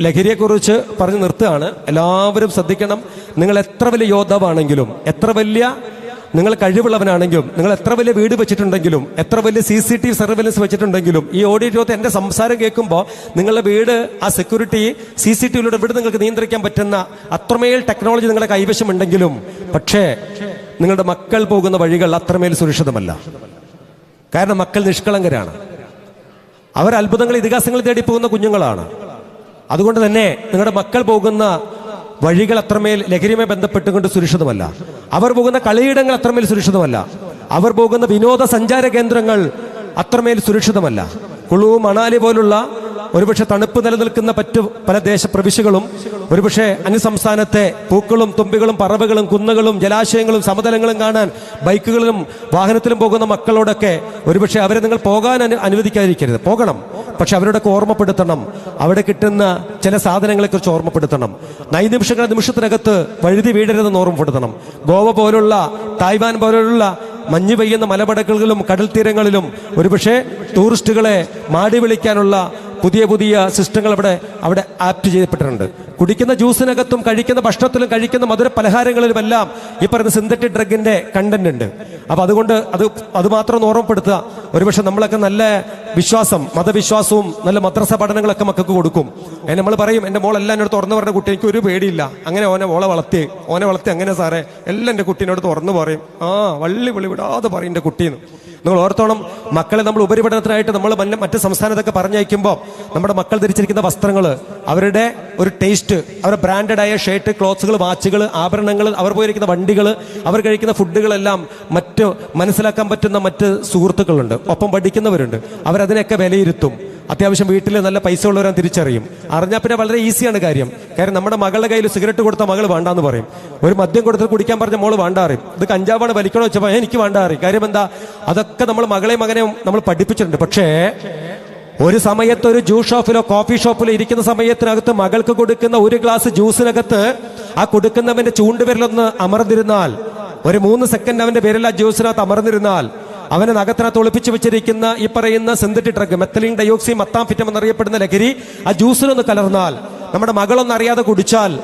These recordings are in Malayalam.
ലഹരിയെക്കുറിച്ച് പറഞ്ഞു നിർത്തുകയാണ്. എല്ലാവരും ശ്രദ്ധിക്കണം. നിങ്ങൾ എത്ര വലിയ യോദ്ധാവാണെങ്കിലും എത്ര വലിയ നിങ്ങൾ കഴിവുള്ളവനാണെങ്കിലും നിങ്ങൾ എത്ര വലിയ വീട് വെച്ചിട്ടുണ്ടെങ്കിലും എത്ര വലിയ C C T V surveillance വെച്ചിട്ടുണ്ടെങ്കിലും ഈ ഓഡിറ്റോറിയത്ത് എന്റെ സംസാരം കേൾക്കുമ്പോൾ നിങ്ങളുടെ വീട് ആ സെക്യൂരിറ്റി സി സി ടി വിയിലൂടെ വീട് നിങ്ങൾക്ക് നിയന്ത്രിക്കാൻ പറ്റുന്ന അത്രമേൽ ടെക്നോളജി നിങ്ങളുടെ കൈവശമുണ്ടെങ്കിലും പക്ഷേ നിങ്ങളുടെ മക്കൾ പോകുന്ന വഴികൾ അത്രമേൽ സുരക്ഷിതമല്ല. കാരണം മക്കൾ നിഷ്കളങ്കരാണ്. അവർ അത്ഭുതങ്ങൾ ഇതിഹാസങ്ങൾ തേടി പോകുന്ന കുഞ്ഞുങ്ങളാണ്. അതുകൊണ്ട് തന്നെ നിങ്ങളുടെ മക്കൾ പോകുന്ന വഴികൾ അത്രമേൽ ലഹരിയുമായി ബന്ധപ്പെട്ടുകൊണ്ട് സുരക്ഷിതമല്ല. അവർ പോകുന്ന കളിയിടങ്ങൾ അത്രമേൽ സുരക്ഷിതമല്ല. അവർ പോകുന്ന വിനോദസഞ്ചാര കേന്ദ്രങ്ങൾ അത്രമേൽ സുരക്ഷിതമല്ല. കുളു മണാലി പോലുള്ള ഒരുപക്ഷെ തണുപ്പ് നിലനിൽക്കുന്ന മറ്റു പല ദേശപ്രവിശ്യകളും ഒരുപക്ഷെ അന്യസംസ്ഥാനത്തെ പൂക്കളും തുമ്പികളും പറവകളും കുന്നുകളും ജലാശയങ്ങളും സമതലങ്ങളും കാണാൻ ബൈക്കുകളിലും വാഹനത്തിലും പോകുന്ന മക്കളോടൊക്കെ ഒരുപക്ഷെ അവരെ നിങ്ങൾ പോകാൻ അനുവദിക്കാതിരിക്കരുത്. പോകണം. പക്ഷെ അവരോടൊക്കെ ഓർമ്മപ്പെടുത്തണം. അവിടെ കിട്ടുന്ന ചില സാധനങ്ങളെക്കുറിച്ച് ഓർമ്മപ്പെടുത്തണം. നൈനിമിഷങ്ങൾ നിമിഷത്തിനകത്ത് വഴുതി വീഴരുതെന്ന് ഓർമ്മപ്പെടുത്തണം. ഗോവ പോലുള്ള തായ്വാൻ പോലുള്ള മഞ്ഞ് പെയ്യുന്ന മലപടക്കുകളിലും കടൽ തീരങ്ങളിലും ഒരുപക്ഷെ ടൂറിസ്റ്റുകളെ മാടി വിളിക്കാനുള്ള പുതിയ പുതിയ സിസ്റ്റങ്ങൾ അവിടെ അവിടെ ആപ്റ്റ് ചെയ്യപ്പെട്ടിട്ടുണ്ട്. കുടിക്കുന്ന ജ്യൂസിനകത്തും കഴിക്കുന്ന ഭക്ഷണത്തിലും കഴിക്കുന്ന മധുര പലഹാരങ്ങളിലുമെല്ലാം ഈ പറയുന്ന സിന്തറ്റിക് ഡ്രഗിന്റെ കണ്ടന്റ് ഉണ്ട്. അപ്പൊ അതുകൊണ്ട് അത് അത് മാത്രം ഒന്ന് ഓർമ്മപ്പെടുത്തുക. ഒരുപക്ഷെ നമ്മളൊക്കെ നല്ല വിശ്വാസം മതവിശ്വാസവും നല്ല മദ്രസ പഠനങ്ങളൊക്കെ മക്കൾക്ക് കൊടുക്കും. നമ്മൾ പറയും എന്റെ മോൾ എല്ലാം എന്നോട് തുറന്നു പറഞ്ഞ കുട്ടി എനിക്ക് ഒരു പേടിയില്ല. അങ്ങനെ ഓനെ മോളെ വളർത്തി ഓനെ വളർത്തി അങ്ങനെ സാറേ എല്ലാം എന്റെ കുട്ടീനോട് തുറന്നു പറയും. ആ വള്ളി വിളി വിടാതെ പറയും എന്റെ കുട്ടീന്ന്. നിങ്ങൾ ഓർത്തോണം മക്കളെ നമ്മൾ ഉപരിപഠനത്തിനായിട്ട് നമ്മൾ മറ്റ് സംസ്ഥാനത്തൊക്കെ പറഞ്ഞയക്കുമ്പോൾ നമ്മുടെ മക്കൾ ധരിച്ചിരിക്കുന്ന വസ്ത്രങ്ങൾ അവരുടെ ഒരു ടേസ്റ്റ് അവരുടെ ബ്രാൻഡഡ് ആയ ഷർട്ട് ക്ലോത്ത്സുകൾ വാച്ചുകൾ ആഭരണങ്ങൾ അവർ പോയിരിക്കുന്ന വണ്ടികൾ അവർ കഴിക്കുന്ന ഫുഡുകളെല്ലാം മറ്റ് മനസ്സിലാക്കാൻ പറ്റുന്ന മറ്റ് സുഹൃത്തുക്കളുണ്ട്. ഒപ്പം പഠിക്കുന്നവരുണ്ട്. അവരതിനെയൊക്കെ വിലയിരുത്തും. അത്യാവശ്യം വീട്ടിൽ നല്ല പൈസ ഉള്ളവരാൻ തിരിച്ചറിയും. അറിഞ്ഞാൽ പിന്നെ വളരെ ഈസിയാണ് കാര്യം. കാര്യം നമ്മുടെ മകളുടെ കയ്യിൽ സിഗരറ്റ് കൊടുത്ത മകൾ വേണ്ടാന്ന് പറയും. ഒരു മദ്യം കൊടുത്ത് കുടിക്കാൻ പറഞ്ഞ മോൾ വേണ്ട അറിയും ഇത് കഞ്ചാവാണ് വലിക്കണോ വെച്ചപ്പോൾ എനിക്ക് വേണ്ട അറിയും കാര്യം എന്താ? അതൊക്കെ നമ്മൾ മകളെ മകനെയും നമ്മൾ പഠിപ്പിച്ചിട്ടുണ്ട്. പക്ഷേ ഒരു സമയത്ത് ഒരു ജ്യൂസ് ഷോപ്പിലോ കോഫി ഷോപ്പിലോ ഇരിക്കുന്ന സമയത്തിനകത്ത് മകൾക്ക് കൊടുക്കുന്ന ഒരു ഗ്ലാസ് ജ്യൂസിനകത്ത് ആ കൊടുക്കുന്നവന്റെ ചൂണ്ടുവിരലൊന്ന് അമർന്നിരുന്നാൽ ഒരു മൂന്ന് സെക്കൻഡ് അവന്റെ വിരൽ ആ ജ്യൂസിനകത്ത് അമർന്നിരുന്നാൽ അവനെ നഗത്തിനകത്ത് ഒളിപ്പിച്ചു വെച്ചിരിക്കുന്ന ഈ പറയുന്ന synthetic drug methylene dioxy methamphetamine എന്നറിയപ്പെടുന്ന ലഹരി ആ ജ്യൂസിലൊന്ന് കലർന്നാൽ നമ്മുടെ മകളൊന്നും അറിയാതെ കുടിച്ചാൽ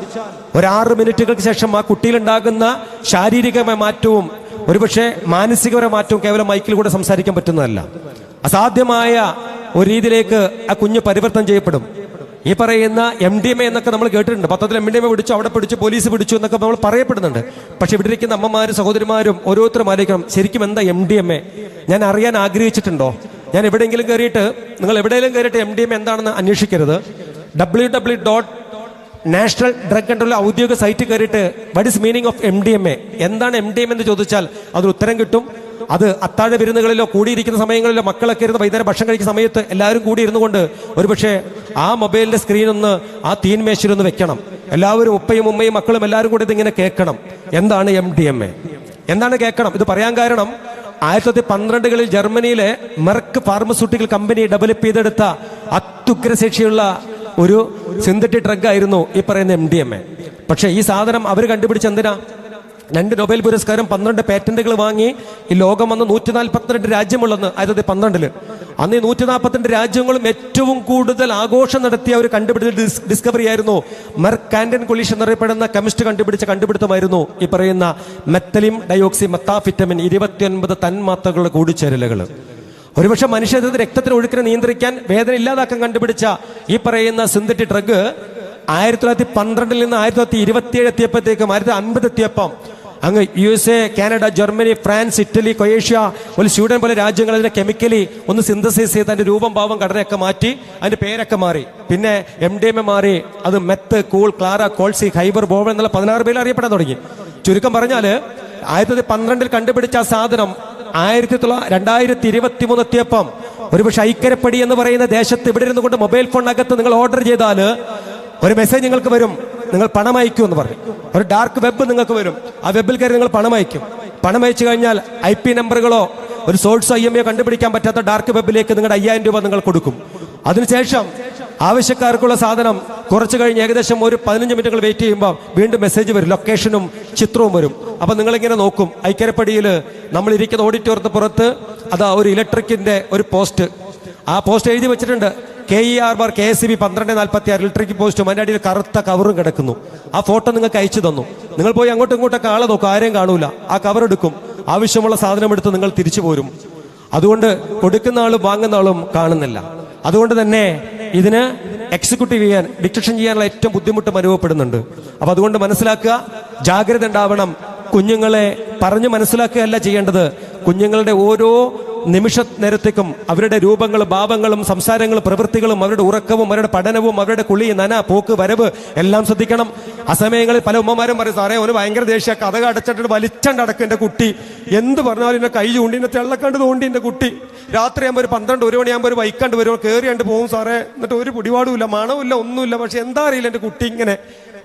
ഒരു ആറ് മിനിറ്റുകൾക്ക് ശേഷം ആ കുട്ടിയിലുണ്ടാകുന്ന ശാരീരികമായ മാറ്റവും ഒരുപക്ഷെ മാനസികപരമായ മാറ്റവും കേവലം മൈക്കിൽ കൂടെ സംസാരിക്കാൻ പറ്റുന്നതല്ല. അസാധ്യമായ ഒരു രീതിയിലേക്ക് ആ കുഞ്ഞ് പരിവർത്തനം ചെയ്യപ്പെടും. ഈ പറയുന്ന എം ഡി എം എ എന്നൊക്കെ നമ്മൾ കേട്ടിട്ടുണ്ട്. പത്രത്തിൽ എം ഡി എം എ പിടിച്ചു അവിടെ പിടിച്ചു പോലീസ് പിടിച്ചു എന്നൊക്കെ നമ്മൾ പറയപ്പെടുന്നുണ്ട്. പക്ഷെ ഇവിടെ ഇരിക്കുന്ന അമ്മമാരും സഹോദരിമാരും ഓരോരുത്തരും ആലോചിക്കണം. ശരിക്കും എന്താ എം ഡി എം എ ഞാൻ അറിയാൻ ആഗ്രഹിച്ചിട്ടുണ്ടോ? ഞാൻ എവിടെയെങ്കിലും കയറിയിട്ട് നിങ്ങൾ എവിടെയെങ്കിലും കയറിയിട്ട് എം ഡി എം എന്താണെന്ന് അന്വേഷിക്കരുത്. W W dot national drug control ഔദ്യോഗിക സൈറ്റ് കയറിയിട്ട് what is meaning of M D M A എന്താണ് എം ഡി എം എന്ന് ചോദിച്ചാൽ അതിന് ഉത്തരം കിട്ടും. അത് അത്താഴ വിരുന്നുകളിലോ കൂടിയിരിക്കുന്ന സമയങ്ങളിലോ മക്കളൊക്കെ ഇരുന്ന് വൈകുന്നേരം ഭക്ഷണം കഴിക്കുന്ന സമയത്ത് എല്ലാവരും കൂടി ഇരുന്നു കൊണ്ട് ഒരുപക്ഷെ ആ മൊബൈലിന്റെ സ്ക്രീൻ ഒന്ന് ആ തീൻമേശയിലൊന്ന് വെക്കണം. എല്ലാവരും ഉപ്പയും ഉമ്മയും മക്കളും എല്ലാവരും കൂടി ഇതിങ്ങനെ കേൾക്കണം. എന്താണ് എം ഡി എം എ? എന്താണ് കേൾക്കണം? ഇത് പറയാൻ കാരണം ആയിരത്തി തൊള്ളായിരത്തി പന്ത്രണ്ടുകളിൽ ജർമ്മനിയിലെ മെർക്ക് ഫാർമസ്യൂട്ടിക്കൽ കമ്പനി ഡെവലപ്പ് ചെയ്തെടുത്ത അത്യുഗ്രശേഷിയുള്ള ഒരു സിന്തറ്റിക് ഡ്രഗ് ആയിരുന്നു ഈ പറയുന്ന എം ഡി എം എ. പക്ഷേ ഈ സാധനം അവർ കണ്ടുപിടിച്ച എന്തിനാ രണ്ട് നൊബേൽ പുരസ്കാരം പന്ത്രണ്ട് പേറ്റന്റുകൾ വാങ്ങി ഈ ലോകം വന്ന് നൂറ്റി നാൽപ്പത്തിരണ്ട് രാജ്യമുള്ളെന്ന് ആയിരത്തി പന്ത്രണ്ടിൽ. അന്ന് ഈ നൂറ്റി നാൽപ്പത്തിരണ്ട് രാജ്യങ്ങളും ഏറ്റവും കൂടുതൽ ആഘോഷം നടത്തിയ ഒരു കണ്ടുപിടിച്ച ഡിസ്കവറി ആയിരുന്നു. മെർക്കാൻഡൻ കൊളീഷൻ എന്നറിയപ്പെടുന്ന കെമിസ്റ്റ് കണ്ടുപിടിച്ച കണ്ടുപിടുത്തമായിരുന്നു ഈ പറയുന്ന മെത്തലിം ഡയോക്സി മെത്താഫിറ്റമിൻ ഇരുപത്തിയൊൻപത് തന്മാത്രകളുടെ കൂടിച്ചേരലുകൾ ഒരുപക്ഷെ മനുഷ്യത്തിന് രക്തത്തിന് ഒഴുക്കിനെ നിയന്ത്രിക്കാൻ വേദന ഇല്ലാതാക്കാൻ കണ്ടുപിടിച്ച ഈ പറയുന്ന സിന്തറ്റിക് ഡ്രഗ് ആയിരത്തി തൊള്ളായിരത്തി പന്ത്രണ്ടിൽ നിന്ന് ആയിരത്തി തൊള്ളായിരത്തി ഇരുപത്തിയേഴ് എത്തിയപ്പോഴത്തേക്കും ആയിരത്തി അൻപത് എത്തിയപ്പം അങ്ങ് U S A Canada Germany France Italy കൊയേഷ്യ ഒരു സ്വീഡൻ പോലെ രാജ്യങ്ങൾ അതിനെ കെമിക്കലി ഒന്ന് സിന്തസൈസ് ചെയ്ത് അതിന്റെ രൂപം ഭാവം ഘടനയൊക്കെ മാറ്റി അതിന്റെ പേരൊക്കെ മാറി. പിന്നെ എം ഡി എം എ മാറി അത് മെത്ത് കൂൾ ക്ലാര കോൾസി ഹൈബർ ബോവൻ എന്നുള്ള പതിനാറ് പേരിൽ അറിയപ്പെടാൻ തുടങ്ങി. ചുരുക്കം പറഞ്ഞാൽ ആയിരത്തി തൊള്ളായിരത്തി പന്ത്രണ്ടിൽ കണ്ടുപിടിച്ച ആ സാധനം ആയിരത്തി തൊള്ളായിരത്തി രണ്ടായിരത്തി ഇരുപത്തി മൂന്ന് എത്തിയപ്പം ഒരുപക്ഷെ ഐക്കരപ്പടി എന്ന് പറയുന്ന ദേശത്ത് ഇവിടെ ഇരുന്നു കൊണ്ട് മൊബൈൽ ഫോണിനകത്ത് നിങ്ങൾ ഓർഡർ ചെയ്താൽ ഒരു മെസ്സേജ് നിങ്ങൾക്ക് വരും. നിങ്ങൾ പണം അയക്കൂ എന്ന് പറഞ്ഞു. ഒരു ഡാർക്ക് വെബ് നിങ്ങൾക്ക് വരും. ആ വെബിൽ കയറി നിങ്ങൾ പണം അയക്കും. പണം അയച്ചു കഴിഞ്ഞാൽ ഐ പി നമ്പറുകളോ ഒരു സോഴ്സ് ഐ എം എ കണ്ടുപിടിക്കാൻ പറ്റാത്ത ഡാർക്ക് വെബിലേക്ക് നിങ്ങളുടെ അയ്യായിരം രൂപ നിങ്ങൾ കൊടുക്കും. അതിനുശേഷം ആവശ്യക്കാർക്കുള്ള സാധനം കുറച്ച് കഴിഞ്ഞ് ഏകദേശം ഒരു പതിനഞ്ച് മിനിറ്റുകൾ വെയിറ്റ് ചെയ്യുമ്പോൾ വീണ്ടും മെസ്സേജ് വരും. ലൊക്കേഷനും ചിത്രവും വരും. അപ്പം നിങ്ങളിങ്ങനെ നോക്കും. ഐക്യരപ്പടിയിൽ നമ്മൾ ഇരിക്കുന്ന ഓഡിറ്റോറിയത്തിന് പുറത്ത് അതാ ഒരു ഇലക്ട്രിക്കിന്റെ ഒരു പോസ്റ്റ് ആ പോസ്റ്റ് എഴുതി വെച്ചിട്ടുണ്ട്. K E R bar K S B പന്ത്രണ്ട് നാൽപ്പത്തി ആറ് ഇലക്ട്രിക് പോസ്റ്റും. അതിന്റെ അടിയിൽ കറുത്ത കവറും കിടക്കുന്നു. ആ ഫോട്ടോ നിങ്ങൾക്ക് അയച്ചു തന്നു. നിങ്ങൾ പോയി അങ്ങോട്ടും ഇങ്ങോട്ടൊക്കെ ആളെ നോക്കും. ആരെയും കാണൂല. ആ കവർ എടുക്കും. ആവശ്യമുള്ള സാധനം എടുത്ത് നിങ്ങൾ തിരിച്ചു പോരും. അതുകൊണ്ട് കൊടുക്കുന്ന ആളും വാങ്ങുന്ന ആളും കാണുന്നില്ല. അതുകൊണ്ട് തന്നെ ഇതിന് എക്സിക്യൂട്ടീവ് ചെയ്യാൻ ഡിറ്റക്ഷൻ ചെയ്യാനുള്ള ഏറ്റവും ബുദ്ധിമുട്ടും അനുഭവപ്പെടുന്നുണ്ട്. അപ്പൊ അതുകൊണ്ട് മനസ്സിലാക്കുക ജാഗ്രത ഉണ്ടാവണം. കുഞ്ഞുങ്ങളെ പറഞ്ഞു മനസ്സിലാക്കുകയല്ല ചെയ്യേണ്ടത്. കുഞ്ഞുങ്ങളുടെ ഓരോ നിമിഷ നേരത്തേക്കും അവരുടെ രൂപങ്ങളും ഭാവങ്ങളും സംസാരങ്ങളും പ്രവൃത്തികളും അവരുടെ ഉറക്കവും അവരുടെ പഠനവും അവരുടെ കുളി നന പോക്ക് വരവ് എല്ലാം ശ്രദ്ധിക്കണം. അസമയങ്ങളിൽ പല ഉമ്മമാരും പറയും സാറേ ഒരു ഭയങ്കര ദേഷ്യ കഥ അടച്ചിട്ട് വലിച്ചണ്ട് അടക്കം എന്റെ കുട്ടി. എന്ത് പറഞ്ഞാലും എന്നെ കൈ ചൂണ്ടി എന്നെ തെള്ളക്കണ്ട് തോണ്ടി എന്റെ കുട്ടി. രാത്രി ആകുമ്പോൾ ഒരു പന്ത്രണ്ട് ഒരു മണിയാകുമ്പോൾ ഒരു വൈക്കണ്ട് വരും. കയറിയണ്ട് പോകും സാറേ. എന്നിട്ട് ഒരു പിടിപാടുമില്ല മണമില്ല ഒന്നുമില്ല. പക്ഷെ എന്താ അറിയില്ല എന്റെ കുട്ടി ഇങ്ങനെ.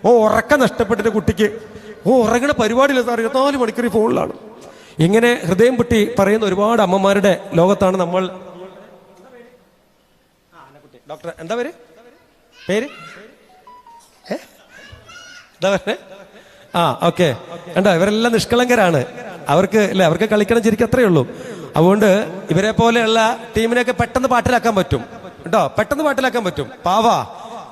ഓ ഉറക്കം നഷ്ടപ്പെട്ടിട്ട് കുട്ടിക്ക്. ഓ ഉറങ്ങണ പരിപാടിയില്ല സാറേ ഇരുപത്തിനാല് മണിക്കൂർ ഫോണിലാണ്. ഇങ്ങനെ ഹൃദയം പൊട്ടി പറയുന്ന ഒരുപാട് അമ്മമാരുടെ ലോകത്താണ് നമ്മൾ. ഡോക്ടർ എന്താ പേര്? പേര്? എന്താ ആ ഓക്കെ. കണ്ടോ ഇവരെല്ലാം നിഷ്കളങ്കരാണ്. അവർക്ക് അല്ലെ അവർക്ക് കളിക്കണം ചിരിക്കും അത്രയേ ഉള്ളൂ. അതുകൊണ്ട് ഇവരെ പോലെയുള്ള ടീമിനെയൊക്കെ പെട്ടെന്ന് പാട്ടിലാക്കാൻ പറ്റും. കേട്ടോ പെട്ടെന്ന് പാട്ടിലാക്കാൻ പറ്റും. പാവാ.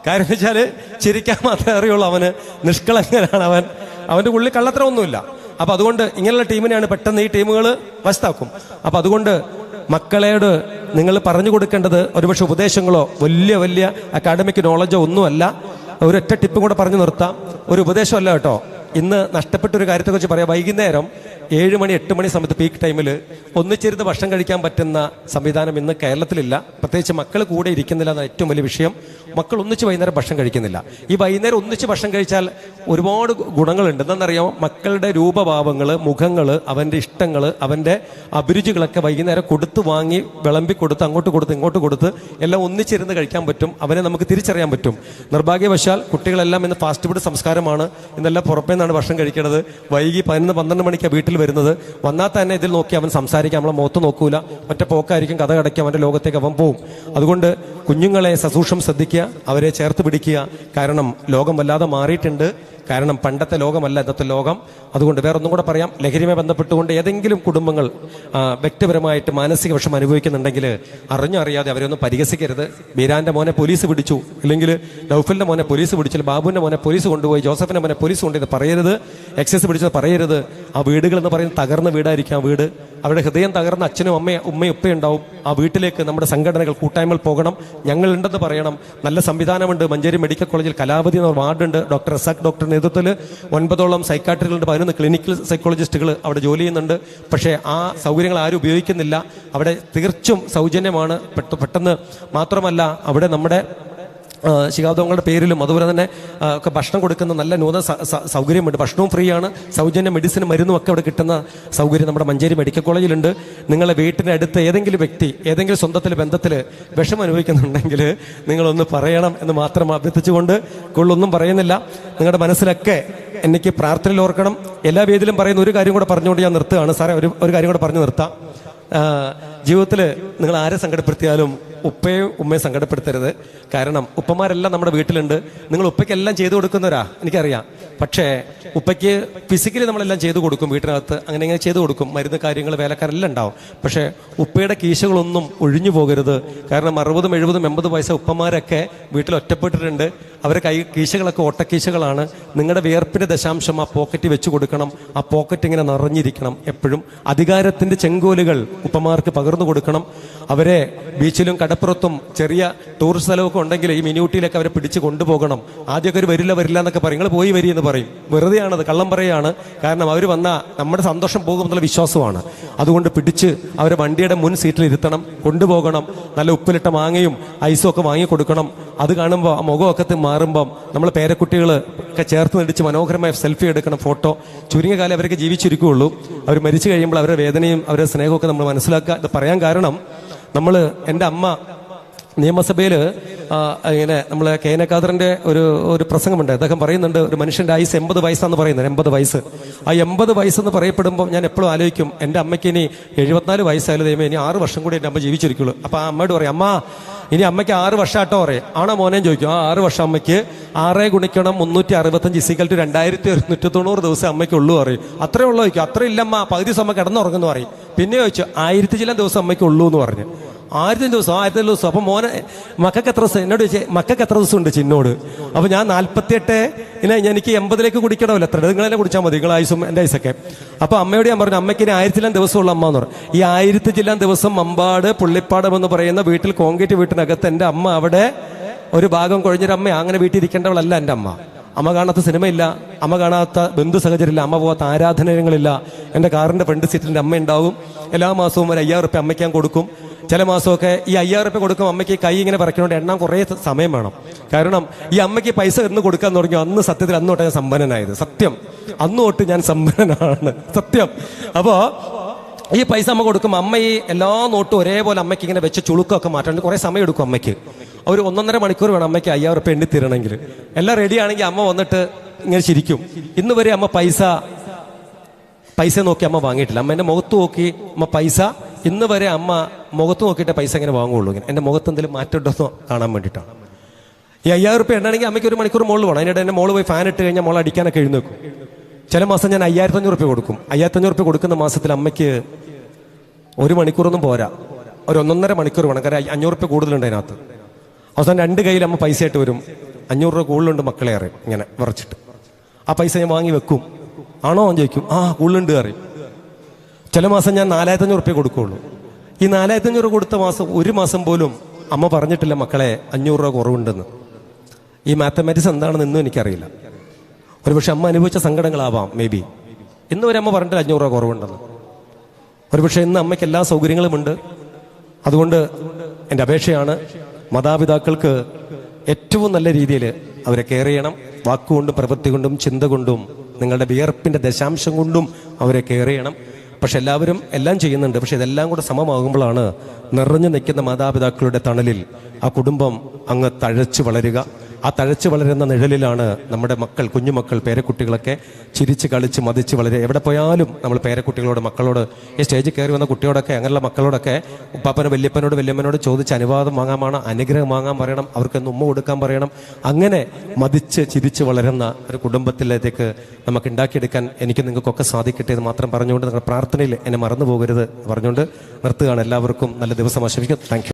കാര്യം വെച്ചാൽ ചിരിക്കാൻ മാത്രമേ അറിയുള്ളൂ അവന്. നിഷ്കളങ്കനാണ് അവൻ. അവന്റെ ഉള്ളിൽ കള്ളത്തരമൊന്നുമില്ല. അപ്പൊ അതുകൊണ്ട് ഇങ്ങനെയുള്ള ടീമിനെയാണ് പെട്ടെന്ന് ഈ ടീമുകൾ വശത്താക്കും. അപ്പൊ അതുകൊണ്ട് മക്കളോട് നിങ്ങൾ പറഞ്ഞു കൊടുക്കേണ്ടത് ഒരുപക്ഷെ ഉപദേശങ്ങളോ വലിയ വലിയ അക്കാഡമിക് നോളജോ ഒന്നുമല്ല. ഒരൊറ്റ ടിപ്പും കൂടെ പറഞ്ഞു നിർത്താം. ഒരു ഉപദേശമല്ല കേട്ടോ. ഇന്ന് നഷ്ടപ്പെട്ട ഒരു കാര്യത്തെക്കുറിച്ച് പറയാം. വൈകുന്നേരം ഏഴ് മണി എട്ട് മണി സമയത്ത് പീക്ക് ടൈമിൽ ഒന്നിച്ചിരുന്ന് ഭക്ഷണം കഴിക്കാൻ പറ്റുന്ന സംവിധാനം ഇന്ന് കേരളത്തിലില്ല. പ്രത്യേകിച്ച് മക്കൾ കൂടെ ഇരിക്കുന്നില്ല എന്ന ഏറ്റവും വലിയ വിഷയം. മക്കൾ ഒന്നിച്ച് വൈകുന്നേരം ഭക്ഷണം കഴിക്കുന്നില്ല. ഈ വൈകുന്നേരം ഒന്നിച്ച് ഭക്ഷണം കഴിച്ചാൽ ഒരുപാട് ഗുണങ്ങളുണ്ട്. എന്താണെന്നറിയാമോ? മക്കളുടെ രൂപഭാവങ്ങൾ മുഖങ്ങൾ അവന്റെ ഇഷ്ടങ്ങൾ അവന്റെ അഭിരുചികളൊക്കെ വൈകുന്നേരം കൊടുത്ത് വാങ്ങി വിളമ്പി കൊടുത്ത് അങ്ങോട്ട് കൊടുത്ത് ഇങ്ങോട്ട് കൊടുത്ത് എല്ലാം ഒന്നിച്ചിരുന്ന് കഴിക്കാൻ പറ്റും. അവനെ നമുക്ക് തിരിച്ചറിയാൻ പറ്റും. നിർഭാഗ്യവശാൽ കുട്ടികളെല്ലാം ഇന്ന് ഫാസ്റ്റ് ഫുഡ് സംസ്കാരമാണ്. ഇന്നെല്ലാം പുറമേ ഭക്ഷണം കഴിക്കുന്നത് വൈകി പതിനൊന്ന് പന്ത്രണ്ട് മണിക്കാണ് വീട്ടിൽ വരുന്നത്. വന്നാൽ തന്നെ ഇതിൽ നോക്കി അവൻ സംസാരിക്കാം. നമ്മളെ മുഖത്ത് നോക്കൂല. മറ്റേ പോക്കായിരിക്കും കഥ കടയ്ക്കും അവന്റെ ലോകത്തേക്ക് അവൻ പോവും. അതുകൊണ്ട് കുഞ്ഞുങ്ങളെ സസൂക്ഷം ശ്രദ്ധിക്കുക. അവരെ ചേർത്ത് പിടിക്കുക. കാരണം ലോകം വല്ലാതെ മാറിയിട്ടുണ്ട്. കാരണം പണ്ടത്തെ ലോകമല്ല ഇന്നത്തെ ലോകം. അതുകൊണ്ട് വേറെ ഒന്നും കൂടെ പറയാം. ലഹരിയുമായി ബന്ധപ്പെട്ടുകൊണ്ട് ഏതെങ്കിലും കുടുംബങ്ങൾ വ്യക്തിപരമായിട്ട് മാനസിക വിഷം അനുഭവിക്കുന്നുണ്ടെങ്കിൽ അറിഞ്ഞറിയാതെ അവരെ അവരൊന്നും പരിഹസിക്കരുത്. ബീരാന്റെ മോനെ പോലീസ് പിടിച്ചു. അല്ലെങ്കിൽ ലൗഫലിന്റെ മോനെ പോലീസ് പിടിച്ചു. ബാബുവിന്റെ മോനെ പോലീസ് കൊണ്ടുപോയി. ജോസഫിന്റെ മോനെ പോലീസ് കൊണ്ടുപോയി. പറയരുത്. എക്സൈസ് പിടിച്ചത് പറയരുത്. ആ വീടുകൾ എന്ന് പറയുന്നത് തകർന്ന വീടായിരിക്കും ആ വീട്. അവരുടെ ഹൃദയം തകർന്ന അച്ഛനും അമ്മയും ഉമ്മയും ഉപ്പയും ഉണ്ടാവും. ആ വീട്ടിലേക്ക് നമ്മുടെ സംഘടനകൾ കൂട്ടായ്മകൾ പോകണം. ഞങ്ങളുണ്ടെന്ന് പറയണം. നല്ല സംവിധാനമുണ്ട്. മഞ്ചേരി മെഡിക്കൽ കോളേജിൽ കലാപതി എന്ന വാർഡുണ്ട്. ഡോക്ടർ റസാഖ് ഡോക്ടർ നേതൃത്വത്തിൽ ഒൻപതോളം സൈക്കാട്രികളുണ്ട് പതിനൊന്ന് ക്ലിനിക്കൽ സൈക്കോളജിസ്റ്റുകൾ അവിടെ ജോലി ചെയ്യുന്നുണ്ട്. പക്ഷേ ആ സൗകര്യങ്ങൾ ആരും ഉപയോഗിക്കുന്നില്ല. അവിടെ തീർച്ചും സൗജന്യമാണ്. പെട്ടെന്ന് മാത്രമല്ല അവിടെ നമ്മുടെ ശിഖാബ്ദങ്ങളുടെ പേരിലും അതുപോലെ തന്നെ ഒക്കെ ഭക്ഷണം കൊടുക്കുന്ന നല്ല നൂതന സൗകര്യമുണ്ട്. ഭക്ഷണവും ഫ്രീ ആണ് സൗജന്യ മെഡിസിനും മരുന്നും ഒക്കെ അവിടെ കിട്ടുന്ന സൗകര്യം നമ്മുടെ മഞ്ചേരി മെഡിക്കൽ കോളേജിലുണ്ട്. നിങ്ങളെ വീട്ടിനടുത്ത് ഏതെങ്കിലും വ്യക്തി ഏതെങ്കിലും സ്വന്തത്തിൽ ബന്ധത്തിൽ വിഷമം അനുഭവിക്കുന്നുണ്ടെങ്കിൽ നിങ്ങളൊന്ന് പറയണം എന്ന് മാത്രം അഭ്യർത്ഥിച്ചുകൊണ്ട് കൂടുതലൊന്നും പറയുന്നില്ല. നിങ്ങളുടെ മനസ്സിലൊക്കെ എനിക്ക് പ്രാർത്ഥനയിൽ ഓർക്കണം. എല്ലാ വേദിയിലും പറയുന്ന ഒരു കാര്യം കൂടെ പറഞ്ഞുകൊണ്ട് ഞാൻ നിർത്തുകയാണ്. സാറേ ഒരു ഒരു കാര്യം കൂടെ പറഞ്ഞു നിർത്താം. ജീവിതത്തിൽ നിങ്ങൾ ആരെ സങ്കടപ്പെടുത്തിയാലും ഉപ്പയും ഉമ്മയും സങ്കടപ്പെടുത്തരുത്. കാരണം ഉപ്പമാരെല്ലാം നമ്മുടെ വീട്ടിലുണ്ട്. നിങ്ങൾ ഉപ്പയ്ക്കെല്ലാം ചെയ്തു കൊടുക്കുന്നവരാ എനിക്കറിയാം. പക്ഷേ ഉപ്പയ്ക്ക് ഫിസിക്കലി നമ്മളെല്ലാം ചെയ്തു കൊടുക്കും വീട്ടിനകത്ത് അങ്ങനെ ഇങ്ങനെ ചെയ്തു കൊടുക്കും മരുന്ന് കാര്യങ്ങൾ വേലക്കാരെല്ലാം ഉണ്ടാവും. പക്ഷേ ഉപ്പയുടെ കീശകളൊന്നും ഒഴിഞ്ഞു പോകരുത്. കാരണം അറുപതും എഴുപതും എൺപത് വയസ്സ ഉപ്പമാരൊക്കെ വീട്ടിൽ ഒറ്റപ്പെട്ടിട്ടുണ്ട്. അവരെ കൈ കീശകളൊക്കെ ഓട്ടക്കീശകളാണ്. നിങ്ങളുടെ വിയർപ്പിന്റെ ദശാംശം ആ പോക്കറ്റ് വെച്ച് കൊടുക്കണം. ആ പോക്കറ്റ് ഇങ്ങനെ നിറഞ്ഞിരിക്കണം എപ്പോഴും. അധികാരത്തിന്റെ ചെങ്കോലുകൾ ഉപ്പമാർക്ക് പകർന്നു കൊടുക്കണം. അവരെ ബീച്ചിലും കടപ്പുറത്തും ചെറിയ ടൂറിസ്റ്റ് സ്ഥലമൊക്കെ ഉണ്ടെങ്കിൽ ഈ മിനിയൂട്ടിയിലൊക്കെ അവരെ പിടിച്ച് കൊണ്ടുപോകണം. ആദ്യമൊക്കെ ഒരു വരില്ല വരില്ല എന്നൊക്കെ പറയും. നിങ്ങൾ പോയി വരി എന്ന് പറയും. വെറുതെയാണത് കള്ളം പറയുകയാണ് കാരണം അവർ വന്നാൽ നമ്മുടെ സന്തോഷം പോകും എന്നുള്ള വിശ്വാസമാണ്. അതുകൊണ്ട് പിടിച്ച് അവരെ വണ്ടിയുടെ മുൻ സീറ്റിൽ ഇരുത്തണം കൊണ്ടുപോകണം നല്ല ഉപ്പിലിട്ട മാങ്ങയും ഐസും ഒക്കെ വാങ്ങി കൊടുക്കണം. അത് കാണുമ്പോൾ ആ മുഖമൊക്കെ മാറുമ്പം നമ്മൾ പേരക്കുട്ടികൾ ഒക്കെ ചേർത്ത് നടിച്ച് മനോഹരമായ സെൽഫി എടുക്കണം ഫോട്ടോ. ചുരുങ്ങിയ കാലം അവരൊക്കെ ജീവിച്ചിരിക്കുകയുള്ളൂ അവർ മരിച്ചു കഴിയുമ്പോൾ അവരുടെ വേദനയും അവരുടെ സ്നേഹമൊക്കെ നമ്മൾ മനസ്സിലാക്കുക. ഇത് പറയാൻ കാരണം നമ്മൾ എന്റെ അമ്മ നിയമസഭയിൽ ഇങ്ങനെ നമ്മൾ കെ എൻ ഖാദറിന്റെ ഒരു ഒരു പ്രസംഗമുണ്ട്. അദ്ദേഹം പറയുന്നുണ്ട് ഒരു മനുഷ്യന്റെ ആയുസ് എൺപത് വയസ്സാന്ന് പറയുന്നത് എൺപത് വയസ്സ്. ആ എൺപത് വയസ്സെന്ന് പറയപ്പെടുമ്പോൾ ഞാൻ എപ്പോഴും ആലോചിക്കും എന്റെ അമ്മയ്ക്ക് ഇനി എഴുപത്തിനാല് വയസ്സായാലും ദൈവം ഇനി ആറ് വർഷം കൂടി എന്റെ അമ്മ ജീവിച്ചിരിക്കുള്ളൂ. അപ്പൊ ആ അമ്മയോട് പറയും അമ്മ ഇനി അമ്മയ്ക്ക് ആറ് വർഷമാട്ടോ പറയും. ആണോ മോനേം? ചോദിക്കും ആ ആറ് വർഷം അമ്മയ്ക്ക് ആറേ ഗുണിക്കണം മുന്നൂറ്റി അറുപത്തഞ്ച് ഇസിക്കൽ ടു രണ്ടായിരത്തി ഒരുന്നൂറ്റി തൊണ്ണൂറ് ദിവസം അമ്മയ്ക്ക് ഉള്ളൂ പറയും. അത്രേ ഉള്ളൂ? ചോദിക്കും അത്ര ഇല്ലമ്മ പകുതി അമ്മ കിടന്നുറങ്ങുന്നു പറയും. പിന്നെ ചോദിച്ചു ആയിരത്തി ചില ദിവസം അമ്മയ്ക്ക് ഉള്ളൂ എന്ന് പറഞ്ഞു. ആയിരത്തി ദിവസം ആയിരത്തി ദിവസം. അപ്പൊ മോനെ മക്കൾക്ക് എത്ര ദിവസം? എന്നോട് ചോദിച്ചേ മക്കൾക്ക് എത്ര ദിവസം ഉണ്ട് ചിന്നോട്? അപ്പൊ ഞാൻ നാല്പത്തിയെട്ട് ഇനി എനിക്ക് എൺപതിലേക്ക് കുടിക്കണമല്ലോ. എത്ര? നിങ്ങൾ തന്നെ കുടിച്ചാൽ മതി നിങ്ങൾ ആയുസും എന്റെ ആയുസൊക്കെ അപ്പൊ അമ്മയോട് ഞാൻ പറഞ്ഞു അമ്മയ്ക്ക് ഇനി ആയിരത്തിലാം ദിവസമുള്ള അമ്മ എന്ന് പറഞ്ഞു. ഈ ആയിരത്തി ജില്ലാം ദിവസം അമ്പാട് പുള്ളിപ്പാടം എന്ന് പറയുന്ന വീട്ടിൽ കോൺക്രീറ്റ് വീട്ടിനകത്ത് എന്റെ അമ്മ അവിടെ ഒരു ഭാഗം കുഴഞ്ഞൊരു അമ്മ അങ്ങനെ വീട്ടിൽ ഇരിക്കേണ്ടവളല്ല എന്റെ അമ്മ. അമ്മ കാണാത്ത സിനിമയില്ല. അമ്മ കാണാത്ത ബന്ധു സഹചര്യമില്ല അമ്മ പോകാത്ത ആരാധനകളില്ല എന്റെ കാറിന്റെ ഫ്രണ്ട് സീറ്റിൽ അമ്മ ഉണ്ടാവും. എല്ലാ മാസവും ഒരു അയ്യായിരം റുപ്യ അമ്മയ്ക്ക് ഞാൻ കൊടുക്കും. ചില മാസമൊക്കെ ഈ അയ്യായിരം റുപ്യ കൊടുക്കും അമ്മയ്ക്ക് കൈ ഇങ്ങനെ പറിക്കണോണ്ട് എണ്ണാൻ കുറേ സമയം വേണം. കാരണം ഈ അമ്മയ്ക്ക് പൈസ എന്ന് കൊടുക്കാൻ തുടങ്ങി അന്ന് സത്യത്തിൽ അന്ന് തൊട്ട് ഞാൻ സമ്പന്നനായത്. സത്യം. അന്ന് തൊട്ട് ഞാൻ സമ്പന്നനാണ്. സത്യം. അപ്പോൾ ഈ പൈസ അമ്മ കൊടുക്കും അമ്മ ഈ എല്ലാ നോട്ടും ഒരേപോലെ അമ്മയ്ക്ക് ഇങ്ങനെ വെച്ച് ചുളുക്കൊക്കെ മാറ്റാണ്ട് കുറേ സമയം എടുക്കും അമ്മയ്ക്ക്. ഒരു ഒന്നൊന്നര മണിക്കൂർ വേണം അമ്മയ്ക്ക് അയ്യായിരം റുപ്യ എണ്ണി തരണമെങ്കിൽ എല്ലാം റെഡിയാണെങ്കിൽ അമ്മ വന്നിട്ട് ഇങ്ങനെ ചിരിക്കും. ഇന്ന് വരെ അമ്മ പൈസ പൈസ നോക്കി അമ്മ വാങ്ങിയിട്ടില്ല. അമ്മ എന്റെ മുഖത്ത് നോക്കി അമ്മ പൈസ ഇന്ന് വരെ അമ്മ മുഖത്ത് നോക്കിയിട്ട് പൈസ എങ്ങനെ വാങ്ങുള്ളൂ ഇങ്ങനെ. എന്റെ മുഖത്ത് എന്തെങ്കിലും മാറ്റം ഉണ്ടോ കാണാൻ വേണ്ടിയിട്ടാണ്. ഈ അയ്യായിരം റുപ്യ ഉണ്ടാണെങ്കിൽ അമ്മയ്ക്ക് ഒരു മണിക്കൂർ മുകളിൽ വേണം അതിനിടെ എന്റെ മോൾ പോയി ഫാൻ ഇട്ട് കഴിഞ്ഞാൽ മോൾ അടിക്കാനൊക്കെ എഴുന്നേക്കും ചില മാസം ഞാൻ അയ്യായിരത്തി അഞ്ഞൂറ് റുപ്യ കൊടുക്കും. അയ്യായിരത്തി അഞ്ഞൂറ് റുപ്യ കൊടുക്കുന്ന മാസത്തിൽ അമ്മയ്ക്ക് ഒരു മണിക്കൂറൊന്നും പോരാ. ഒരു ഒന്നൊന്നര മണിക്കൂർ വേണം. കാരണം അഞ്ഞൂറ് റുപ്യ കൂടുതലുണ്ട് അതിനകത്ത്. അവസാനം രണ്ട് കയ്യിൽ അമ്മ പൈസ ആയിട്ട് വരും. അഞ്ഞൂറ് രൂപ കൂടുതലുണ്ട് മക്കളെ അറിയും. ഇങ്ങനെ വിറച്ചിട്ട്. ആ പൈസ ഞാൻ വാങ്ങി വെക്കും. ആണോ? ചോദിക്കും. ആ കൂടുതലുണ്ട് അറിയും ചില മാസം ഞാൻ നാലായിരത്തി അഞ്ഞൂറ് റുപ്യ കൊടുക്കുകയുള്ളൂ ഈ നാലായിരത്തി അഞ്ഞൂറ് കൊടുത്ത മാസം ഒരു മാസം പോലും അമ്മ പറഞ്ഞിട്ടില്ല മക്കളെ അഞ്ഞൂറ് രൂപ കുറവുണ്ടെന്ന്. ഈ മാത്തമാറ്റിക്സ് എന്താണെന്ന് ഇന്നും എനിക്കറിയില്ല. ഒരുപക്ഷെ അമ്മ അനുഭവിച്ച സങ്കടങ്ങളാവാം മേ ബി ഇന്ന് വരെ അമ്മ അഞ്ഞൂറ് രൂപ കുറവുണ്ടെന്ന്. ഒരുപക്ഷെ ഇന്ന് അമ്മയ്ക്ക് എല്ലാ സൗകര്യങ്ങളുമുണ്ട് അതുകൊണ്ട് എന്റെ അപേക്ഷയാണ് മാതാപിതാക്കൾക്ക് ഏറ്റവും നല്ല രീതിയിൽ അവരെ കെയർ ചെയ്യണം. വാക്കുകൊണ്ടും പ്രവൃത്തി കൊണ്ടും ചിന്ത കൊണ്ടും നിങ്ങളുടെ വിയർപ്പിന്റെ ദശാംശം കൊണ്ടും അവരെ കെയർ ചെയ്യണം. പക്ഷെ എല്ലാവരും എല്ലാം ചെയ്യുന്നുണ്ട്. പക്ഷെ ഇതെല്ലാം കൂടെ സമമാകുമ്പോഴാണ് നിറഞ്ഞു നിൽക്കുന്ന മാതാപിതാക്കളുടെ തണലിൽ ആ കുടുംബം അങ്ങ് തഴച്ചു വളരുക. ആ തഴച്ചു വളരുന്ന നിഴലിലാണ് നമ്മുടെ മക്കൾ കുഞ്ഞുമക്കൾ പേരക്കുട്ടികളൊക്കെ ചിരിച്ച് കളിച്ച് മതിച്ച് വളരെ. എവിടെ പോയാലും നമ്മൾ പേരക്കുട്ടികളോട് മക്കളോട് ഈ സ്റ്റേജിൽ കയറി വന്ന കുട്ടിയോടൊക്കെ അങ്ങനെയുള്ള മക്കളോടൊക്കെ ഉപ്പാപ്പനോ വല്യപ്പനോട് വല്യമ്മനോട് ചോദിച്ച് അനുവാദം വാങ്ങാൻ വേണം അനുഗ്രഹം വാങ്ങാൻ പറയണം അവർക്ക് ഉമ്മ കൊടുക്കാൻ പറയണം. അങ്ങനെ മതിച്ച് ചിരിച്ച് വളരുന്ന ഒരു കുടുംബത്തിലേക്ക് നമുക്ക് ഉണ്ടാക്കിയെടുക്കാൻ എനിക്ക് നിങ്ങൾക്കൊക്കെ സാധിക്കട്ടെ എന്ന് മാത്രം പറഞ്ഞുകൊണ്ട് നിങ്ങളുടെ പ്രാർത്ഥനയിൽ എന്നെ മറന്നു പോകരുത് പറഞ്ഞുകൊണ്ട് നിർത്തുകയാണ്. എല്ലാവർക്കും നല്ല ദിവസം ആശംസിക്കും താങ്ക്